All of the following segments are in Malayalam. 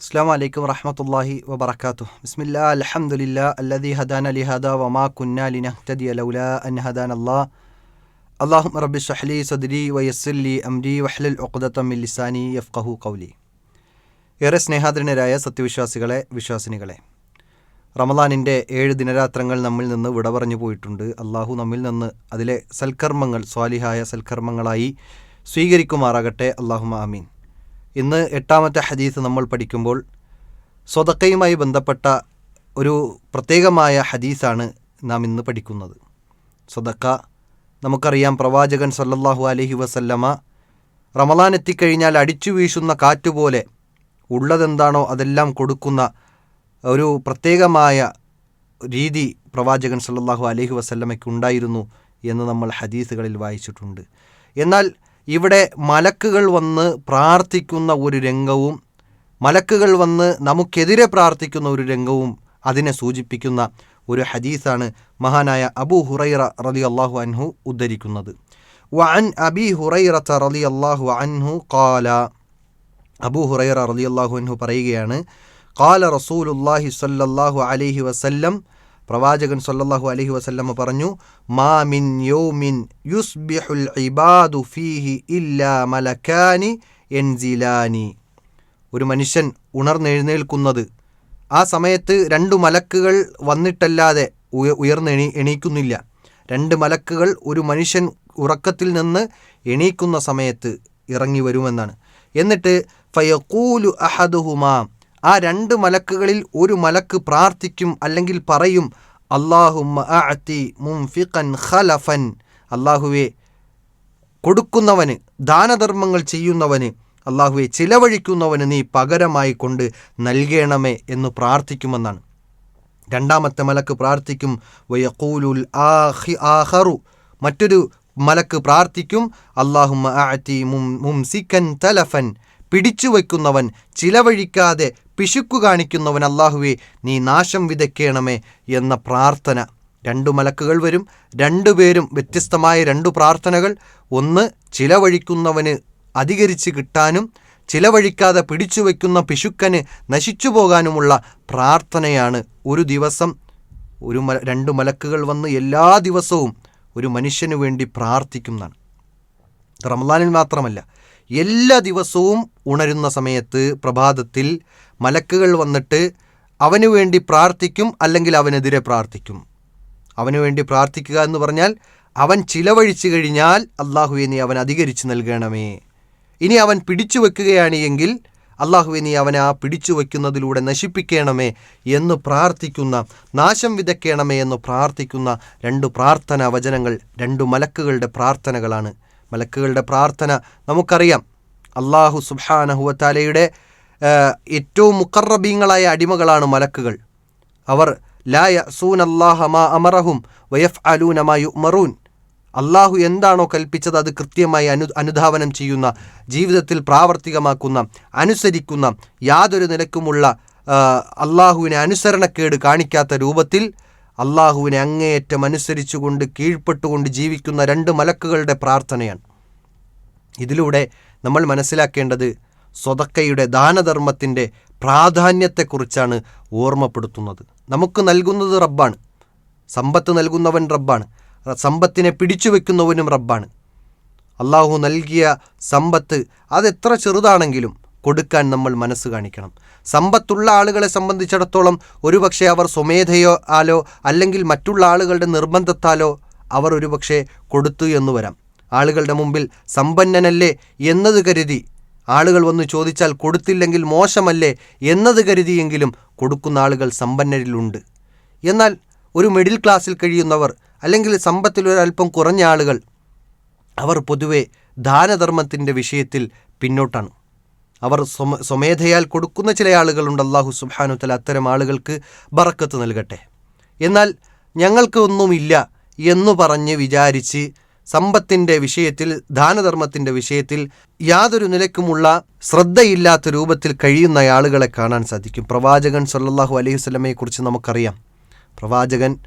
അസ്സാം വലൈക്കും വറഹമത്തല്ലാഹി വബർക്കാത്തു ബിസ്മില്ലാ അലഹമുല്ല അല്ലദി ഹദാൻ അലി ഹദ വമാ കുന്ന ലിനഹ്തദി അലൗല അൻ ഹദാൻ അല്ലാ അള്ളാഹു റബ്ബി ഷഹ്ലി സദ്രി വയസ്സല്ലി അംരി വഹ്ലൽ ഒഖദത്തമ്മിൽ ലിസാനി യഫ്കഹു കൗലി ഏറെ സ്നേഹാദരനരായ സത്യവിശ്വാസികളെ വിശ്വാസിനികളെ റമദാനിന്റെ ഏഴ് ദിനരാത്രങ്ങൾ നമ്മിൽ നിന്ന് വിട പറഞ്ഞു പോയിട്ടുണ്ട്. അള്ളാഹു നമ്മിൽ നിന്ന് അതിലെ സൽക്കർമ്മങ്ങൾ സ്വാലിഹായ സൽക്കർമ്മങ്ങളായി സ്വീകരിക്കുമാറാകട്ടെ. അള്ളാഹു ആമീൻ. ഇന്ന് എട്ടാമത്തെ ഹദീസ് നമ്മൾ പഠിക്കുമ്പോൾ സ്വതക്കയുമായി ബന്ധപ്പെട്ട ഒരു പ്രത്യേകമായ ഹദീസാണ് നാം ഇന്ന് പഠിക്കുന്നത്. സ്വതക്ക നമുക്കറിയാം പ്രവാചകൻ സല്ലല്ലാഹു അലഹി വസല്ലമ റമലാൻ എത്തിക്കഴിഞ്ഞാൽ അടിച്ചു വീശുന്ന കാറ്റുപോലെ ഉള്ളതെന്താണോ അതെല്ലാം കൊടുക്കുന്ന ഒരു പ്രത്യേകമായ രീതി പ്രവാചകൻ സല്ലല്ലാഹു അലഹി വസല്ലമയ്ക്ക് ഉണ്ടായിരുന്നു എന്ന് നമ്മൾ ഹദീസുകളിൽ വായിച്ചിട്ടുണ്ട്. എന്നാൽ ഇവിടെ മലക്കുകൾ വന്ന് പ്രാർത്ഥിക്കുന്ന ഒരു രംഗവും മലക്കുകൾ വന്ന് നമുക്കെതിരെ പ്രാർത്ഥിക്കുന്ന ഒരു രംഗവും അതിനെ സൂചിപ്പിക്കുന്ന ഒരു ഹദീസാണ് മഹാനായ അബു ഹുറൈറ റലി അള്ളാഹു അൻഹു ഉദ്ധരിക്കുന്നത്. വഅൻ അബി ഹുറൈറത്ത റലി അള്ളാഹു അൻഹു കാല അബു ഹുറൈറ റലി അള്ളാഹു അൻഹു പറയുകയാണ് കാല റസൂലുല്ലാഹി സല്ലല്ലാഹു അലൈഹി വസല്ലം പ്രവാചകൻ സല്ലല്ലാഹു അലഹി വസല്ലമ പറഞ്ഞു മാ മിൻ യൗമിൻ യുസ്ബിഹുൽ ഇബാദു ഫീഹി ഇല്ലാ മലക്കാനി എൻസിലാനി. ഒരു മനുഷ്യൻ ഉണർന്നെഴുന്നേൽക്കുന്നത്. ആ സമയത്ത് രണ്ടു മലക്കുകൾ വന്നിട്ടല്ലാതെ ഉയ ഉയർന്നെണീ എണീക്കുന്നില്ല. രണ്ട് മലക്കുകൾ ഒരു മനുഷ്യൻ ഉറക്കത്തിൽ നിന്ന് എണീക്കുന്ന സമയത്ത് ഇറങ്ങി വരുമെന്നാണ്. എന്നിട്ട് ഫയക്കൂലു അഹദുഹുമാ ആ രണ്ട് മലക്കുകളിൽ ഒരു മലക്ക് പ്രാർത്ഥിക്കും അല്ലെങ്കിൽ പറയും അള്ളാഹുമ്മി മുംഫിഖൻ ഖലഫൻ. അള്ളാഹുവെ കൊടുക്കുന്നവന് ദാനധർമ്മങ്ങൾ ചെയ്യുന്നവന് അള്ളാഹുവെ ചിലവഴിക്കുന്നവന് നീ പകരമായി കൊണ്ട് നൽകണമേ എന്ന് പ്രാർത്ഥിക്കുമെന്നാണ്. രണ്ടാമത്തെ മലക്ക് പ്രാർത്ഥിക്കും വയക്കൂലുൽ ആഹി ആഹറു മറ്റൊരു മലക്ക് പ്രാർത്ഥിക്കും അള്ളാഹുമ്മ ആറ്റി മും മുംസിക്കൻ തലഫൻ. പിടിച്ചു വയ്ക്കുന്നവൻ ചിലവഴിക്കാതെ പിശുക്കു കാണിക്കുന്നവൻ അള്ളാഹുവെ നീ നാശം വിതയ്ക്കണമേ എന്ന പ്രാർത്ഥന. രണ്ടു മലക്കുകൾ വരും. രണ്ടുപേരും വ്യത്യസ്തമായ രണ്ടു പ്രാർത്ഥനകൾ. ഒന്ന് ചിലവഴിക്കുന്നവന് അധികരിച്ച് കിട്ടാനും ചിലവഴിക്കാതെ പിടിച്ചു വയ്ക്കുന്ന പിശുക്കന് നശിച്ചു പോകാനുമുള്ള പ്രാർത്ഥനയാണ്. ഒരു ദിവസം ഒരു മല രണ്ട് മലക്കുകൾ വന്ന് എല്ലാ ദിവസവും ഒരു മനുഷ്യന് വേണ്ടി പ്രാർത്ഥിക്കുന്നതാണ് റമദാനിൽ മാത്രമല്ല എല്ലാ ദിവസവും ഉണരുന്ന സമയത്ത് പ്രഭാതത്തിൽ മലക്കുകൾ വന്നിട്ട് അവന് വേണ്ടി പ്രാർത്ഥിക്കും അല്ലെങ്കിൽ അവനെതിരെ പ്രാർത്ഥിക്കും. അവന് വേണ്ടി പ്രാർത്ഥിക്കുക എന്ന് പറഞ്ഞാൽ അവൻ ചിലവഴിച്ചു കഴിഞ്ഞാൽ അള്ളാഹുവെ നീ അവൻ അധികരിച്ച് നൽകണമേ. ഇനി അവൻ പിടിച്ചു വെക്കുകയാണ് എങ്കിൽ അള്ളാഹുവെ നീ അവനെ ആ പിടിച്ചു വയ്ക്കുന്നതിലൂടെ നശിപ്പിക്കണമേ എന്ന് പ്രാർത്ഥിക്കുന്ന നാശം വിതയ്ക്കണമേ എന്ന് പ്രാർത്ഥിക്കുന്ന രണ്ട് പ്രാർത്ഥന വചനങ്ങൾ രണ്ട് മലക്കുകളുടെ പ്രാർത്ഥനകളാണ്. മലക്കുകളുടെ പ്രാർത്ഥന നമുക്കറിയാം. അള്ളാഹു സുബാനഹുവത്താലയുടെ ഏറ്റവും മുക്കറബീങ്ങളായ അടിമകളാണ് മലക്കുകൾ. അവർ ലാ യസൂൻ അള്ളാഹ മാ അമറഹും വയഫ് അലൂൻ മാ യുമറൂൻ അള്ളാഹു എന്താണോ കൽപ്പിച്ചത് അത് കൃത്യമായി അനു അനുധാവനം ചെയ്യുന്ന ജീവിതത്തിൽ പ്രാവർത്തികമാക്കുന്ന അനുസരിക്കുന്ന യാതൊരു നിലക്കുമുള്ള അള്ളാഹുവിനെ അനുസരണക്കേട് കാണിക്കാത്ത രൂപത്തിൽ അള്ളാഹുവിനെ അങ്ങേയറ്റം അനുസരിച്ചുകൊണ്ട് കീഴ്പ്പെട്ടുകൊണ്ട് ജീവിക്കുന്ന രണ്ട് മലക്കുകളുടെ പ്രാർത്ഥനയാണ്. ഇതിലൂടെ നമ്മൾ മനസ്സിലാക്കേണ്ടത് സ്വതക്കയുടെ ദാനധർമ്മത്തിന്റെ പ്രാധാന്യത്തെക്കുറിച്ചാണ് ഓർമ്മപ്പെടുത്തുന്നത്. നമുക്ക് നൽകുന്നത് റബ്ബാണ്. സമ്പത്ത് നൽകുന്നവൻ റബ്ബാണ്. സമ്പത്തിനെ പിടിച്ചു വെക്കുന്നവനും റബ്ബാണ്. അള്ളാഹു നൽകിയ സമ്പത്ത് അതെത്ര ചെറുതാണെങ്കിലും കൊടുക്കാൻ നമ്മൾ മനസ്സ് കാണിക്കണം. സമ്പത്തുള്ള ആളുകളെ സംബന്ധിച്ചിടത്തോളം ഒരുപക്ഷെ അവർ സ്വമേധയോ ആലോ അല്ലെങ്കിൽ മറ്റുള്ള ആളുകളുടെ നിർബന്ധത്താലോ അവർ ഒരുപക്ഷെ കൊടുത്തു എന്ന് വരാം. ആളുകളുടെ മുമ്പിൽ സമ്പന്നനല്ലേ എന്നത് കരുതി ആളുകൾ വന്ന് ചോദിച്ചാൽ കൊടുത്തില്ലെങ്കിൽ മോശമല്ലേ എന്നത് കരുതിയെങ്കിലും കൊടുക്കുന്ന ആളുകൾ സമ്പന്നരിലുണ്ട്. എന്നാൽ ഒരു മിഡിൽ ക്ലാസ്സിൽ കഴിയുന്നവർ അല്ലെങ്കിൽ സമ്പത്തിൽ ഒരല്പം കുറഞ്ഞ ആളുകൾ അവർ പൊതുവെ ദാനധർമ്മത്തിന്റെ വിഷയത്തിൽ പിന്നോട്ടാണ്. അവർ സ്വമ സ്വമേധയാൽ കൊടുക്കുന്ന ചില ആളുകളുണ്ട്. അള്ളാഹു സുബാനുത്തല അത്തരം ആളുകൾക്ക് ബറക്കത്ത് നൽകട്ടെ. എന്നാൽ ഞങ്ങൾക്ക് ഒന്നുമില്ല എന്നു പറഞ്ഞ് വിചാരിച്ച് സമ്പത്തിന്റെ വിഷയത്തിൽ ദാനധർമ്മത്തിന്റെ വിഷയത്തിൽ യാതൊരു നിലക്കുമുള്ള ശ്രദ്ധയില്ലാത്ത രൂപത്തിൽ കഴിയുന്ന ആളുകളെ കാണാൻ സാധിക്കും. പ്രവാചകൻ സല്ലാഹു അലൈഹി സ്വലമയെക്കുറിച്ച് നമുക്കറിയാം. പ്രവാചകൻ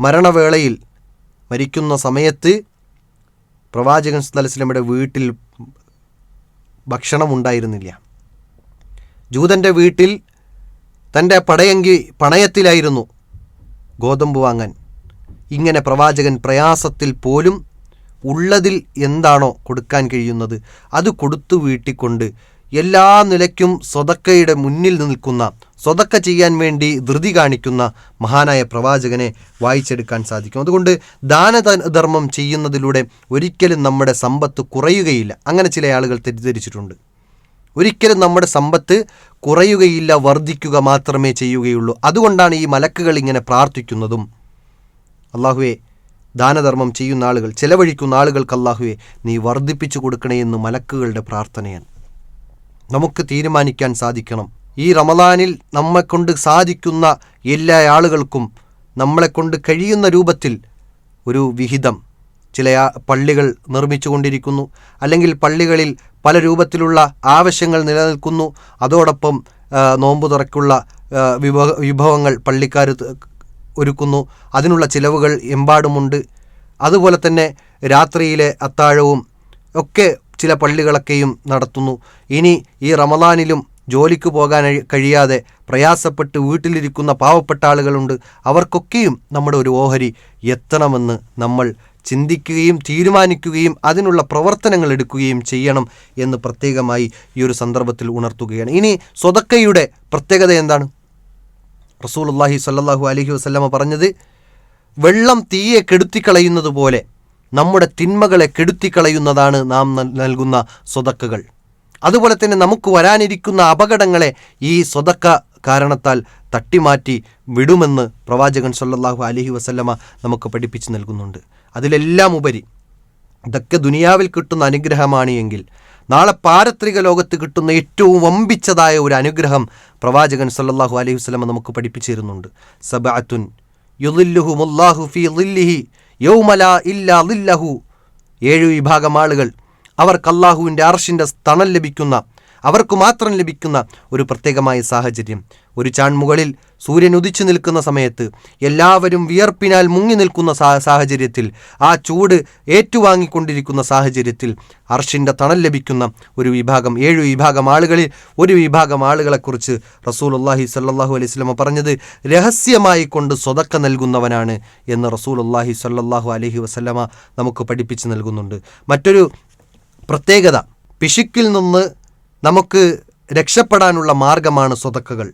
മരണവേളയിൽ മരിക്കുന്ന സമയത്ത് പ്രവാചകൻ സല്ലാസ്ലമയുടെ വീട്ടിൽ ഭക്ഷണം ഉണ്ടായിരുന്നില്ല ജൂതന്റെ വീട്ടിൽ തന്റെ പടയങ്കി പണയത്തിലായിരുന്നു ഗോതമ്പ് വാങ്ങാൻ. ഇങ്ങനെ പ്രവാചകൻ പ്രയാസത്തിൽ പോലും ഉള്ളതിൽ എന്താണോ കൊടുക്കാൻ കഴിയുന്നത് അത് കൊടുത്തു വീട്ടിക്കൊണ്ട് എല്ലാ നിലയ്ക്കും സ്വതക്കയുടെ മുന്നിൽ നിൽക്കുന്ന സ്വതക്ക ചെയ്യാൻ വേണ്ടി ധൃതി കാണിക്കുന്ന മഹാനായ പ്രവാചകനെ വായിച്ചെടുക്കാൻ സാധിക്കും. അതുകൊണ്ട് ദാനധർമ്മം ചെയ്യുന്നതിലൂടെ ഒരിക്കലും നമ്മുടെ സമ്പത്ത് കുറയുകയില്ല. അങ്ങനെ ചില ആളുകൾ തെറ്റിദ്ധരിച്ചിട്ടുണ്ട്. ഒരിക്കലും നമ്മുടെ സമ്പത്ത് കുറയുകയില്ല വർദ്ധിക്കുക മാത്രമേ ചെയ്യുകയുള്ളൂ. അതുകൊണ്ടാണ് ഈ മലക്കുകൾ ഇങ്ങനെ പ്രാർത്ഥിക്കുന്നതും. അള്ളാഹുവെ ദാനധർമ്മം ചെയ്യുന്ന ആളുകൾ ചെലവഴിക്കുന്ന ആളുകൾക്ക് അള്ളാഹുവെ നീ വർദ്ധിപ്പിച്ചു കൊടുക്കണേ എന്ന് മലക്കുകളുടെ പ്രാർത്ഥനയാണ്. നമുക്ക് തീരുമാനിക്കാൻ സാധിക്കണം. ഈ റമദാനിൽ നമ്മെക്കൊണ്ട് സാധിക്കുന്ന എല്ലാ ആളുകൾക്കും നമ്മളെക്കൊണ്ട് കഴിയുന്ന രൂപത്തിൽ ഒരു വിഹിതം. ചില പള്ളികൾ നിർമ്മിച്ചു കൊണ്ടിരിക്കുന്നു അല്ലെങ്കിൽ പള്ളികളിൽ പല രൂപത്തിലുള്ള ആവശ്യങ്ങൾ നിലനിൽക്കുന്നു. അതോടൊപ്പം നോമ്പ് തുറക്കുള്ള വിഭവ വിഭവങ്ങൾ പള്ളിക്കാർ ഒരുക്കുന്നു. അതിനുള്ള ചിലവുകൾ എമ്പാടുമുണ്ട്. അതുപോലെ തന്നെ രാത്രിയിലെ അത്താഴവും ഒക്കെ ചില പള്ളികളൊക്കെയും നടത്തുന്നു. ഇനി ഈ റമദാനിലും ജോലിക്ക് പോകാൻ കഴിയാതെ പ്രയാസപ്പെട്ട് വീട്ടിലിരിക്കുന്ന പാവപ്പെട്ട ആളുകളുണ്ട്. അവർക്കൊക്കെയും നമ്മുടെ ഒരു ഓഹരി എത്തണമെന്ന് നമ്മൾ ചിന്തിക്കുകയും തീരുമാനിക്കുകയും അതിനുള്ള പ്രവർത്തനങ്ങൾ എടുക്കുകയും ചെയ്യണം എന്ന് പ്രത്യേകമായി ഈ ഒരു സന്ദർഭത്തിൽ ഉണർത്തുകയാണ്. ഇനി സ്വതക്കയുടെ പ്രത്യേകത എന്താണ്? റസൂൽ അള്ളാഹി സല്ലാഹു അലഹി വസ്ലമ പറഞ്ഞത് വെള്ളം തീയെ കെടുത്തിക്കളയുന്നത് പോലെ നമ്മുടെ തിന്മകളെ കെടുത്തിക്കളയുന്നതാണ് നാം നൽകുന്ന സ്വതക്കകൾ. അതുപോലെ തന്നെ നമുക്ക് വരാനിരിക്കുന്ന അപകടങ്ങളെ ഈ സ്വതക്ക കാരണത്താൽ തട്ടിമാറ്റി വിടുമെന്ന് പ്രവാചകൻ സല്ലാഹു അലഹി വസല്ലമ നമുക്ക് പഠിപ്പിച്ചു നൽകുന്നുണ്ട്. അതിലെല്ലാം ഉപരി ഇതൊക്കെ ദുനിയാവിൽ കിട്ടുന്ന അനുഗ്രഹമാണ് എങ്കിൽ നാളെ പാരത്രിക ലോകത്ത് കിട്ടുന്ന ഏറ്റവും വമ്പിച്ചതായ ഒരു അനുഗ്രഹം പ്രവാചകൻ സല്ലാഹു അലൈഹി വസ്ലമ നമുക്ക് പഠിപ്പിച്ചിരുന്നുണ്ട് സബഅത്തുൻ യുദില്ലുഹു മുല്ലാഹു ഫി ലില്ലിഹി യൗമല ഇല്ലാ ലില്ലഹു ഏഴു വിഭാഗം ആളുകൾ. അവർക്ക് അള്ളാഹുവിന്റെ അർഷിന്റെ തണൽ ലഭിക്കുന്ന അവർക്ക് മാത്രം ലഭിക്കുന്ന ഒരു പ്രത്യേകമായ സാഹചര്യം. ഒരു ചാൺമുകളിൽ സൂര്യൻ ഉദിച്ചു നിൽക്കുന്ന സമയത്ത് എല്ലാവരും വിയർപ്പിനാൽ മുങ്ങി നിൽക്കുന്ന സാഹചര്യത്തിൽ ആ ചൂട് ഏറ്റുവാങ്ങിക്കൊണ്ടിരിക്കുന്ന സാഹചര്യത്തിൽ അർഷിന്റെ തണൽ ലഭിക്കുന്ന ഒരു വിഭാഗം ഏഴു വിഭാഗം ആളുകളിൽ ഒരു വിഭാഗം ആളുകളെക്കുറിച്ച് റസൂൽ അള്ളാഹി സല്ലാഹു അലൈഹി സ്വലമ പറഞ്ഞത് രഹസ്യമായി കൊണ്ട് സ്വതക്ക നൽകുന്നവനാണ് എന്ന് റസൂൽ അള്ളാഹി സല്ലാഹു അലഹി വസ്ലമ നമുക്ക് പഠിപ്പിച്ച് നൽകുന്നുണ്ട്. മറ്റൊരു പ്രത്യേകത പിശുക്കിൽ നിന്ന് നമുക്ക് രക്ഷപ്പെടാനുള്ള മാർഗമാണ് സ്വതക്കുകൾ.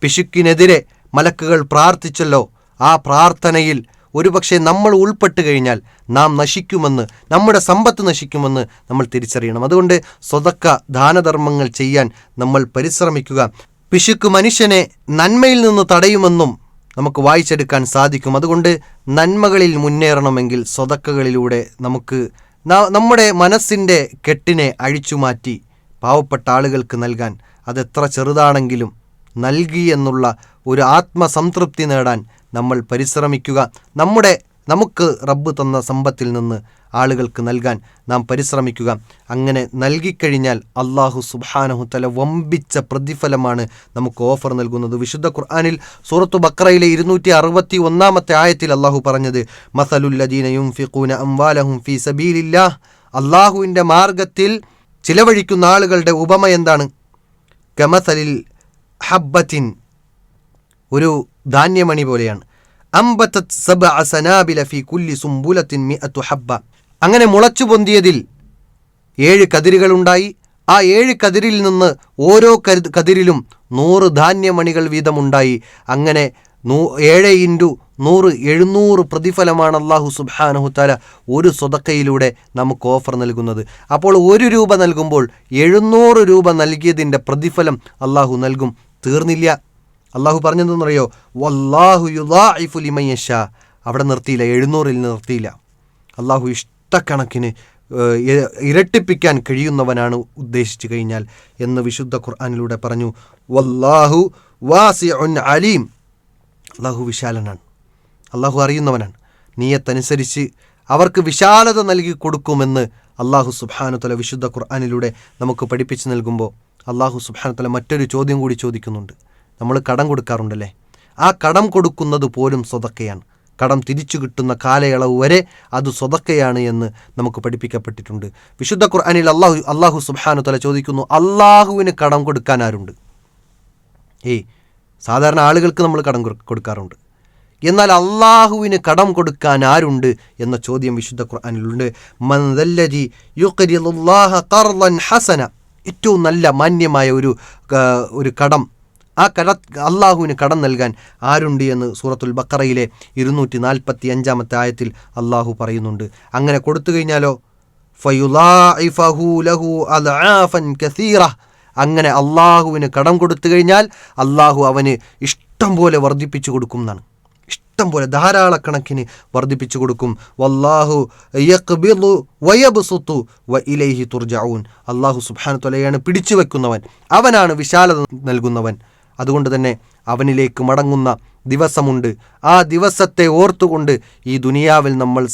പിശുക്കിനെതിരെ മലക്കുകൾ പ്രാർത്ഥിച്ചല്ലോ. ആ പ്രാർത്ഥനയിൽ ഒരുപക്ഷെ നമ്മൾ ഉൾപ്പെട്ട് കഴിഞ്ഞാൽ നാം നശിക്കുമെന്ന് നമ്മുടെ സമ്പത്ത് നശിക്കുമെന്ന് നമ്മൾ തിരിച്ചറിയണം. അതുകൊണ്ട് സ്വതക്ക ദാനധർമ്മങ്ങൾ ചെയ്യാൻ നമ്മൾ പരിശ്രമിക്കുക. പിശുക്ക് മനുഷ്യനെ നന്മയിൽ നിന്ന് തടയുമെന്നും നമുക്ക് വായിച്ചെടുക്കാൻ സാധിക്കും. അതുകൊണ്ട് നന്മകളിൽ മുന്നേറണമെങ്കിൽ സ്വതക്കകളിലൂടെ നമുക്ക് നമ്മുടെ മനസ്സിന്റെ കെട്ടിനെ അഴിച്ചുമാറ്റി പാവപ്പെട്ട ആളുകൾക്ക് നൽകാൻ അതെത്ര ചെറുതാണെങ്കിലും നൽകി എന്നുള്ള ഒരു ആത്മസംതൃപ്തി നേടാൻ നമ്മൾ പരിശ്രമിക്കുക. നമ്മുടെ നമുക്ക് റബ്ബ് തന്ന സമ്പത്തിൽ നിന്ന് ആളുകൾക്ക് നൽകാൻ നാം പരിശ്രമിക്കുക. അങ്ങനെ നൽകിക്കഴിഞ്ഞാൽ അള്ളാഹു സുബാനഹു തല വമ്പിച്ച പ്രതിഫലമാണ് നമുക്ക് ഓഫർ നൽകുന്നത്. വിശുദ്ധ ഖുർആാനിൽ സൂറത്തു ബക്രയിലെ ഇരുന്നൂറ്റി അറുപത്തി ഒന്നാമത്തെ ആയത്തിൽ അള്ളാഹു പറഞ്ഞത് മസലുല്ലദീനയും ഫിഖൂന അംവാലഹും ഫി സബീലില്ലാ അള്ളാഹുവിന്റെ മാർഗത്തിൽ ചിലവഴിക്കുന്ന ആളുകളുടെ ഉപമ എന്താണ്? കമസലിൽ ഹബ്ബത്തിൻ ഒരു ധാന്യമണി പോലെയാണ്. അമ്പത്തത് സബ അസനാബില കുല്ലി സുംബുലത്തിൻ മി അത്തു ഹബ്ബ. അങ്ങനെ മുളച്ചു പൊന്തിയതിൽ ഏഴ് കതിരുകളുണ്ടായി. ആ ഏഴ് കതിരിൽ നിന്ന് ഓരോ കതിരിലും നൂറ് ധാന്യമണികൾ വീതമുണ്ടായി. അങ്ങനെ നൂ ഏഴ് ഇന്റു നൂറ് എഴുന്നൂറ് പ്രതിഫലമാണ് അള്ളാഹു സുബാനഹുത്താല ഒരു സ്വതക്കയിലൂടെ നമുക്ക് ഓഫർ നൽകുന്നത്. അപ്പോൾ ഒരു രൂപ നൽകുമ്പോൾ എഴുന്നൂറ് രൂപ നൽകിയതിന്റെ പ്രതിഫലം അള്ളാഹു നൽകും. തീർന്നില്ല. അള്ളാഹു പറഞ്ഞതെന്നറിയോ? വല്ലാഹു യുദാഇഫുലിമയ്യഷ അവിടെ നിർത്തിയില്ല. എഴുന്നൂറിൽ നിർത്തിയില്ല. അള്ളാഹു ഇഷ്ടക്കണക്കിന് ഇരട്ടിപ്പിക്കാൻ കഴിയുന്നവനാണ് ഉദ്ദേശിച്ചു കഴിഞ്ഞാൽ എന്ന് വിശുദ്ധ ഖുർആാനിലൂടെ പറഞ്ഞു. വല്ലാഹു വാസി അലീം. അള്ളാഹു വിശാലനാണ്. അള്ളാഹു അറിയുന്നവനാണ്. നീയത്തനുസരിച്ച് അവർക്ക് വിശാലത നൽകി കൊടുക്കുമെന്ന് അള്ളാഹു സുബാനുത്തല വിശുദ്ധ ഖുർആാനിലൂടെ നമുക്ക് പഠിപ്പിച്ചു നൽകുമ്പോൾ അള്ളാഹു സുബാനുത്തല മറ്റൊരു ചോദ്യം കൂടി ചോദിക്കുന്നുണ്ട്. നമ്മൾ കടം കൊടുക്കാറുണ്ടല്ലേ? ആ കടം കൊടുക്കുന്നത് പോലും സ്വതക്കയാണ്. കടം തിരിച്ചു കിട്ടുന്ന കാലയളവ് വരെ അത് സ്വതക്കയാണ് എന്ന് നമുക്ക് പഠിപ്പിക്കപ്പെട്ടിട്ടുണ്ട്. വിശുദ്ധ ഖുർആാനിൽ അള്ളാഹു അള്ളാഹു സുബാനുത്തല ചോദിക്കുന്നു അള്ളാഹുവിന് കടം കൊടുക്കാൻ ആരുണ്ട്? ഏയ് സാധാരണ ആളുകൾക്ക് നമ്മൾ കടം കൊടു- കൊടുക്കാറുണ്ട്. എന്നാൽ അള്ളാഹുവിന് കടം കൊടുക്കാൻ ആരുണ്ട് എന്ന ചോദ്യം വിശുദ്ധ ഖുർആാനിലുണ്ട്. ഹസന. ഏറ്റവും നല്ല മാന്യമായ ഒരു ഒരു കടം. ആ കട അള്ളാഹുവിന് കടം നൽകാൻ ആരുണ്ട് എന്ന് സൂറത്തുൽ ബക്കറയിലെ ഇരുന്നൂറ്റി നാൽപ്പത്തി അഞ്ചാമത്തെ ആയത്തിൽ അള്ളാഹു പറയുന്നുണ്ട്. അങ്ങനെ കൊടുത്തു കഴിഞ്ഞാലോ? അങ്ങനെ അള്ളാഹുവിന് കടം കൊടുത്തു കഴിഞ്ഞാൽ അള്ളാഹു അവന് ഇഷ്ടം പോലെ വർദ്ധിപ്പിച്ചു കൊടുക്കും എന്നാണ്. ഇഷ്ടം പോലെ ധാരാളക്കണക്കിന് വർദ്ധിപ്പിച്ചു കൊടുക്കും. വല്ലാഹു യഖ്ബിദു വയബ്സുതു വ ഇലൈഹി തുർജഊൻ. അള്ളാഹു സുബ്ഹാനഹു തൊലയാണ് പിടിച്ചു വെക്കുന്നവൻ. അവനാണ് വിശാലത നൽകുന്നവൻ. അതുകൊണ്ട് തന്നെ അവനിലേക്ക് മടങ്ങുന്ന ദിവസമുണ്ട്. ആ ദിവസത്തെ ഓർത്തുകൊണ്ട് ഈ ദുനിയാവിൽ നമ്മൾ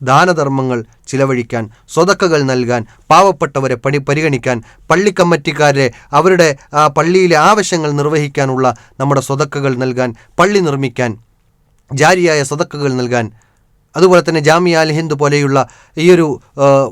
ദാനധർമ്മങ്ങൾ ചിലവഴിക്കാൻ സ്വതക്കകൾ നൽകാൻ പാവപ്പെട്ടവരെ പണി പരിഗണിക്കാൻ പള്ളിക്കമ്മറ്റിക്കാരെ അവരുടെ പള്ളിയിലെ ആവശ്യങ്ങൾ നിർവഹിക്കാനുള്ള നമ്മുടെ സ്വതക്കകൾ നൽകാൻ പള്ളി നിർമ്മിക്കാൻ ജാരിയായ സദക്കകൾ നൽകാൻ. അതുപോലെ തന്നെ ജാമിയ അൽ ഹിന്ദ് പോലെയുള്ള ഈ ഒരു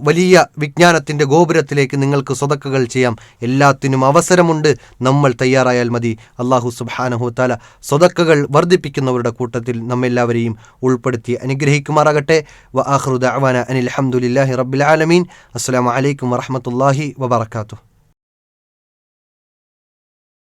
വലിയ വിജ്ഞാനത്തിന്റെ ഗോപുരത്തിലേക്ക് നിങ്ങൾക്ക് സ്വതക്കുകൾ ചെയ്യാം. എല്ലാത്തിനും അവസരമുണ്ട്. നമ്മൾ തയ്യാറായാൽ മതി. അള്ളാഹു സുബാനഹു താല സ്വതക്കകൾ വർദ്ധിപ്പിക്കുന്നവരുടെ കൂട്ടത്തിൽ നമ്മെല്ലാവരെയും ഉൾപ്പെടുത്തി അനുഗ്രഹിക്കുമാറാകട്ടെ. വ ആഹ്റുദ് അവാന അനിൽ അഹമ്മദില്ലാഹി റബ്ബിൽ ആലമീൻ. അസ്സാം വലൈക്കും വറഹമത്തല്ലാഹി വബർക്കാത്തു